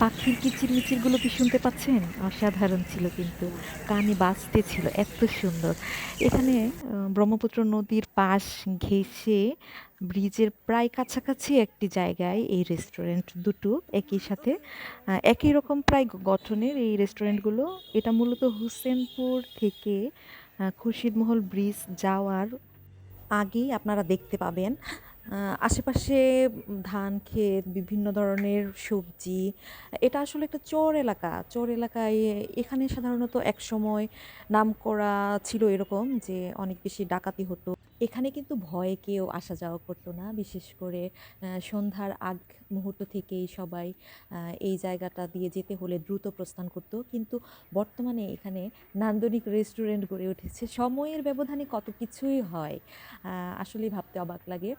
পাখির কিচিরমিচিরগুলো কি শুনতে পাচ্ছেন? অসাধারণ ছিল কিন্তু। কানে বাজতে ছিল, এত সুন্দর। এখানে ব্রহ্মপুত্র নদীর পাশ ঘেঁষে ব্রিজের প্রায় কাছাকাছি একটি জায়গায় এই রেস্টুরেন্ট দুটো একই সাথে একই রকম প্রায় গঠনের এই রেস্টুরেন্টগুলো এটা মূলত হুসেনপুর থেকে খুরশিদমহল ব্রিজ যাওয়ার আগেই আপনারা দেখতে পাবেন। আশেপাশে ধান, ক্ষেত, বিভিন্ন ধরনের সবজি, এটা আসলে একটা চর এলাকা। চর এলাকায় এখানে সাধারণত এক সময় নামকরা ছিল এরকম যে অনেক বেশি ডাকাতি হতো। এখানে কিন্তু ভয়ে কেউ আসা যাওয়া করতো না। বিশেষ করে সন্ধ্যার আগ মুহূর্ত থেকেই সবাই এই জায়গাটা দিয়ে যেতে হলে দ্রুত প্রস্থান করতো। কিন্তু বর্তমানে এখানে নান্দনিক রেস্টুরেন্ট গড়ে উঠেছে। সময়ের ব্যবধানে কত কিছুই হয় আহ, আসলেই ভাবতে অবাক লাগে।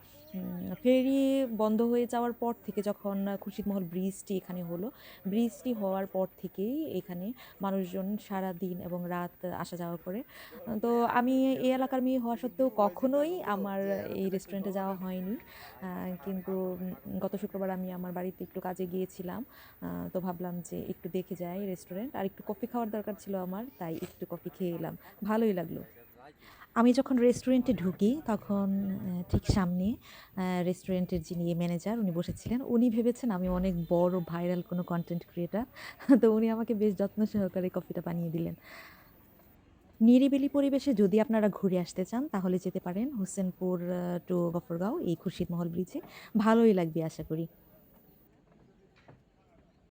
ফেরি বন্ধ হয়ে যাওয়ার পর থেকে যখন খুরশিদমহল ব্রিজটি এখানে হলো ব্রিজটি হওয়ার পর থেকেই এখানে মানুষজন সারা দিন এবং রাত আসা যাওয়া করে। তো আমি এই এলাকার মেয়ে হওয়া সত্ত্বেও কখনোই আমার এই রেস্টুরেন্টে যাওয়া হয়নি। কিন্তু গত শুক্রবার আমি আমার বাড়িতে একটু কাজে গিয়েছিলাম। তো ভাবলাম যে একটু দেখে যাই রেস্টুরেন্ট আর একটু কফি খাওয়ার দরকার ছিল আমার তাই একটু কফি খেয়ে এলাম। ভালোই লাগল। আমি যখন রেস্টুরেন্টে ঢুকি তখন ঠিক সামনে রেস্টুরেন্টের যিনি ম্যানেজার উনি বসেছিলেন। উনি ভেবেছেন আমি অনেক বড় ভাইরাল কোনো কন্টেন্ট ক্রিয়েটার তো উনি আমাকে বেশ যত্ন সহকারে কফিটা বানিয়ে দিলেন। নিরিবিলি পরিবেশে যদি আপনারা ঘুরে আসতে চান, তাহলে যেতে পারেন হোসেনপুর টু গফরগাঁও এই খুরশিদমহল ব্রিজে ভালোই লাগবে, আশা করি।